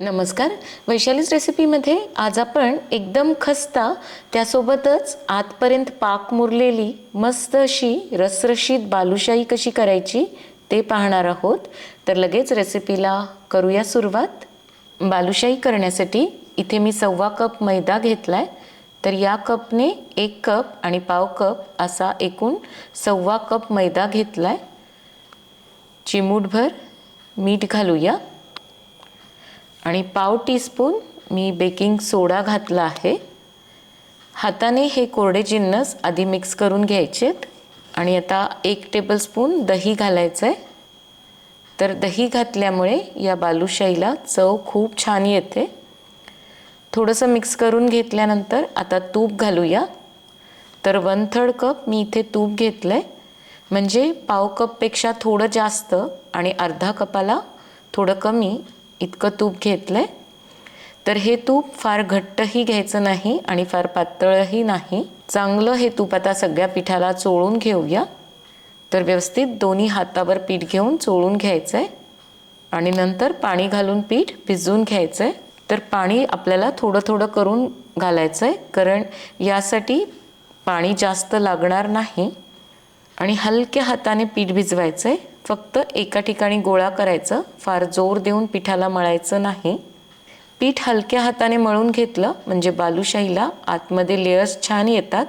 नमस्कार. वैशालीच रेसिपीमध्ये आज आपण एकदम खस्ता त्यासोबतच आतपर्यंत पाक मुरलेली मस्त अशी रसरशीत बालुशाही कशी करायची ते पाहणार आहोत. तर लगेच रेसिपीला करूया सुरुवात. बालुशाही करण्यासाठी इथे मी सव्वा कप मैदा घेतला आहे तर या कपने एक कप आणि पाव कप असा एकूण सव्वा कप मैदा घेतला आहे चिमूटभर मीठ घालूया. आणि पाव टीस्पून मी बेकिंग सोडा घातला आहे. हाताने हे कोरडे जिन्नस आधी मिक्स करून घ्यायचेत. आणि आता एक टेबलस्पून दही घालायचं आहे तर दही घातल्यामुळे या बालुशाहीला चव खूप छान येते. थोडंसं मिक्स करून घेतल्यानंतर आता तूप घालूया. तर वन थर्ड कप मी इथे तूप घेतलं आहे म्हणजे पाव कपपेक्षा थोडं जास्त आणि अर्धा कपाला थोडं कमी इतकं तूप घेतलं आहे तर हे तूप फार घट्टही घ्यायचं नाही आणि फार पातळही नाही. चांगलं हे तूप आता सगळ्या पिठाला चोळून घेऊया. तर व्यवस्थित दोन्ही हातावर पीठ घेऊन चोळून घ्यायचं आहे आणि नंतर पाणी घालून पीठ भिजवून घ्यायचं आहे तर पाणी आपल्याला थोडं थोडं करून घालायचं आहे कारण यासाठी पाणी जास्त लागणार नाही. आणि हलक्या हाताने पीठ भिजवायचं आहे फक्त एका ठिकाणी गोळा करायचं फार जोर देऊन पिठाला मळायचं नाही. पीठ हलक्या हाताने मळून घेतलं म्हणजे बालुशाहीला आतमध्ये लेयर्स छान येतात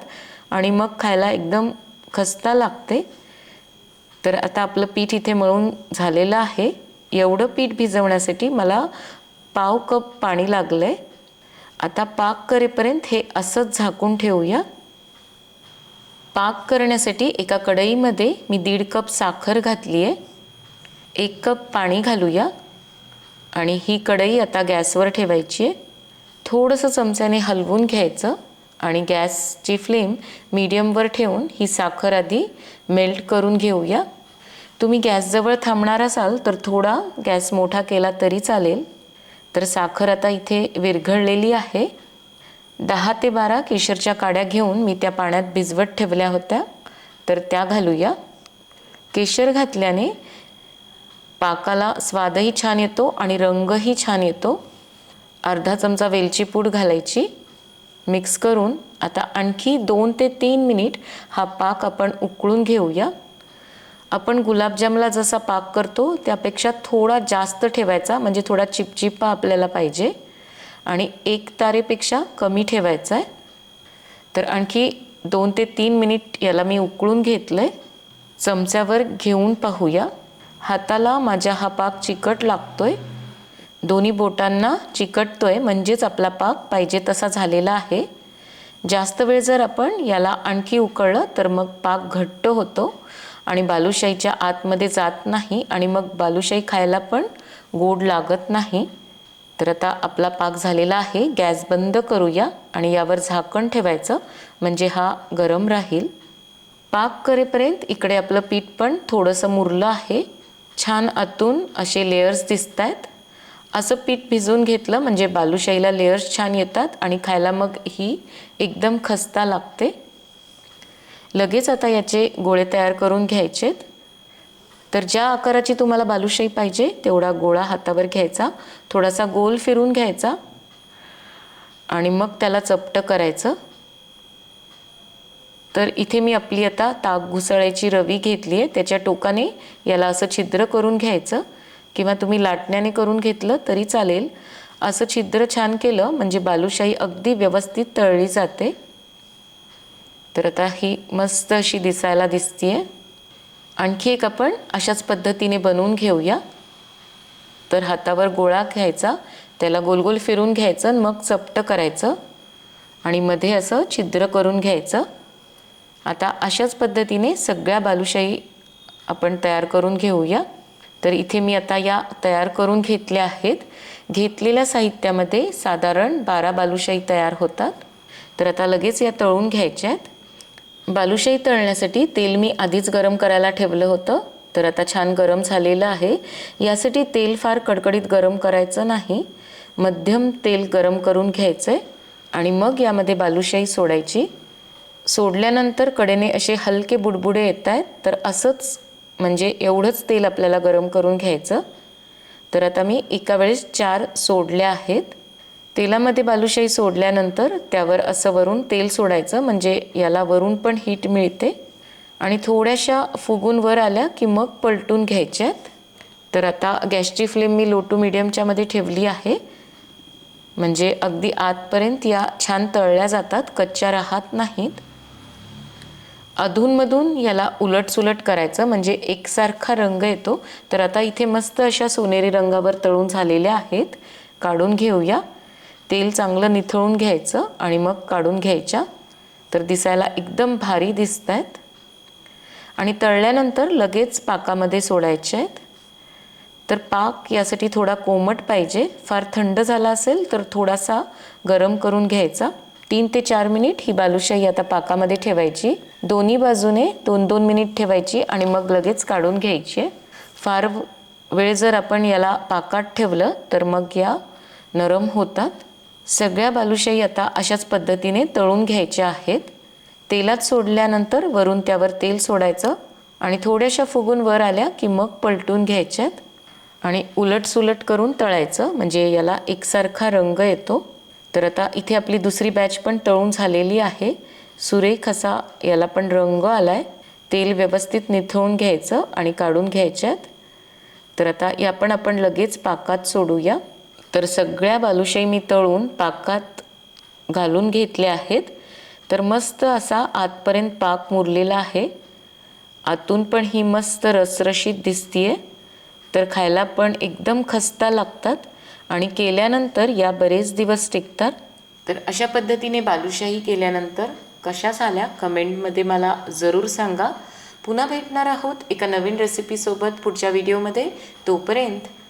आणि मग खायला एकदम खस्ता लागते. तर आता आपलं पीठ इथे मळून झालेलं आहे. एवढं पीठ भिजवण्यासाठी मला पाव कप पाणी लागलं आहे आता पाक करेपर्यंत हे असंच झाकून ठेवूया. पाक करण्यासाठी एका कढईमध्ये मी दीड कप साखर घातली आहे एक कप पाणी घालूया. आणि ही कढई आता गॅसवर ठेवायची आहे. थोडंसं चमच्याने हलवून घ्यायचं आणि गॅसची फ्लेम मीडियमवर ठेवून ही साखर आधी मेल्ट करून घेऊया. तुम्ही गॅसजवळ थांबणार असाल तर थोडा गॅस मोठा केला तरी चालेल. तर साखर आता इथे विरघळलेली आहे. दहा ते बारा केशरच्या काड्या घेऊन मी त्या पाण्यात भिजवत ठेवल्या होत्या. तर त्या घालूया. केशर घातल्याने पाकाला स्वादही छान येतो आणि रंगही छान येतो. अर्धा चमचा वेलची पूड घालायची. मिक्स करून आता आणखी दोन ते तीन मिनिट हा पाक आपण उकळून घेऊया. आपण गुलाबजामला जसा पाक करतो त्यापेक्षा थोडा जास्त ठेवायचा म्हणजे थोडा चिपचिपा आपल्याला पाहिजे. आणि एक तारेपेक्षा कमी ठेवायचा आहे तर आणखी दोन ते तीन मिनिट याला मी उकळून घेतलं आहे चमच्यावर घेऊन पाहूया. हाताला माझ्या हा पाक चिकट लागतो आहे दोन्ही बोटांना चिकटतो आहे म्हणजेच आपला पाक पाहिजे तसा झालेला आहे. जास्त वेळ जर आपण याला आणखी उकळलं तर मग पाक घट्ट होतो आणि बालुशाहीच्या आतमध्ये जात नाही आणि मग बालुशाही खायला पण गोड लागत नाही. तर आता आपला पाक झालेला आहे. गॅस बंद करूया आणि यावर झाकण ठेवायचं. म्हणजे हा गरम राहील. पाक करेपर्यंत इकडे आपलं पीठ पण थोडंसं मुरलं आहे. छान आतून असे लेयर्स दिसत आहेत असं पीठ भिजवून घेतलं म्हणजे बालुशाहीला लेयर्स छान येतात आणि खायला मग ही एकदम खस्ता लागते. लगेच आता याचे गोळे तयार करून घ्यायचेत. तर ज्या आकाराची तुम्हाला बालुशाही पाहिजे तेवढा गोळा हातावर घ्यायचा थोडासा गोल फिरून घ्यायचा आणि मग त्याला चपटं करायचं. तर इथे मी आपली आता ताक घुसळायची रवी घेतली आहे त्याच्या टोकाने याला असं छिद्र करून घ्यायचं किंवा तुम्ही लाटण्याने करून घेतलं तरी चालेल. असं छिद्र छान केलं म्हणजे बालुशाही अगदी व्यवस्थित तळली जाते. तर आता ही मस्त अशी दिसायला दिसतीये. आणखी एक आपण अशाच पद्धतीने बनवून घेऊया. तर हातावर गोळा घ्यायचा त्याला गोल गोल फिरून घ्यायचं आणि मग चपटं करायचं आणि मध्ये असं छिद्र करून घ्यायचं. आता अशाच पद्धतीने सगळ्या बालुशाही आपण तयार करून घेऊया. तर इथे मी आता या तयार करून घेतल्या आहेत. घेतलेल्या साहित्यामध्ये साधारण बारा बालुशाही तयार होतात. तर आता लगेच या तळून घ्यायच्या आहेत. बालुशाही तळण्यासाठी तेल मी आधीच गरम करायला ठेवलं होतं. तर आता छान गरम झालेलं आहे. यासाठी तेल फार कडकडीत गरम करायचं नाही. मध्यम तेल गरम करून घ्यायचं आहे आणि मग यामध्ये बालुशाही सोडायची. सोडल्यानंतर कडेने असे हलके बुडबुडे येत आहेत तर असंच म्हणजे एवढंच तेल आपल्याला गरम करून घ्यायचं. तर आता मी एका वेळेस चार सोडल्या आहेत. तेलामध्ये बालुशाही सोडल्यानंतर त्यावर असं वरून तेल सोडायचं म्हणजे याला वरून पण हीट मिळते. आणि थोड्याशा फुगून वर आल्या की मग पलटून घ्यायच्यात. तर आता गॅसची फ्लेम मी लो टू मिडियमच्यामध्ये ठेवली आहे. म्हणजे अगदी आतपर्यंत या छान तळल्या जातात कच्च्या राहत नाहीत. अधूनमधून याला उलटसुलट करायचं म्हणजे एकसारखा रंग येतो. तर आता इथे मस्त अशा सोनेरी रंगावर तळून झालेल्या आहेत. काढून घेऊया. तेल चांगलं निथळून घ्यायचं आणि मग काढून घ्यायच्या. तर दिसायला एकदम भारी दिसत आहेत आणि तळल्यानंतर लगेच पाकामध्ये सोडायचे आहेत. तर पाक यासाठी थोडा कोमट पाहिजे. फार थंड झाला असेल तर थोडासा गरम करून घ्यायचा. तीन ते चार मिनिट ही बालुशाही आता पाकामध्ये ठेवायची. दोन्ही बाजूने दोन दोन मिनिट ठेवायची आणि मग लगेच काढून घ्यायची. फार वेळ जर आपण याला पाकात ठेवलं तर मग या नरम होतात. सगळ्या बालुशाही आता अशाच पद्धतीने तळून घ्यायच्या आहेत. तेलात सोडल्यानंतर वरून त्यावर तेल सोडायचं आणि थोड्याशा फुगून वर आल्या की मग पलटून घ्यायच्यात. आणि उलटसुलट करून तळायचं म्हणजे याला एकसारखा रंग येतो. तर आता इथे आपली दुसरी बॅच पण तळून झालेली आहे. सुरेख असा याला पण रंग आला आहे तेल व्यवस्थित निथळून घ्यायचं आणि काढून घ्यायच्यात. तर आता या पण आपण लगेच पाकात सोडूया. तर सगळ्या बालुशाही मी तळून पाकात घालून घेतल्या आहेत. तर मस्त असा आतपर्यंत पाक मुरलेला आहे. आतून पण ही मस्त रसरशीत दिसतीये. तर खायला पण एकदम खस्ता लागतात आणि केल्यानंतर या बरेच दिवस टिकतात. तर अशा पद्धतीने बालुशाही केल्यानंतर कशा झाल्या? कमेंटमध्ये मला जरूर सांगा. पुन्हा भेटणार आहोत एका नवीन रेसिपीसोबत पुढच्या व्हिडिओमध्ये तोपर्यंत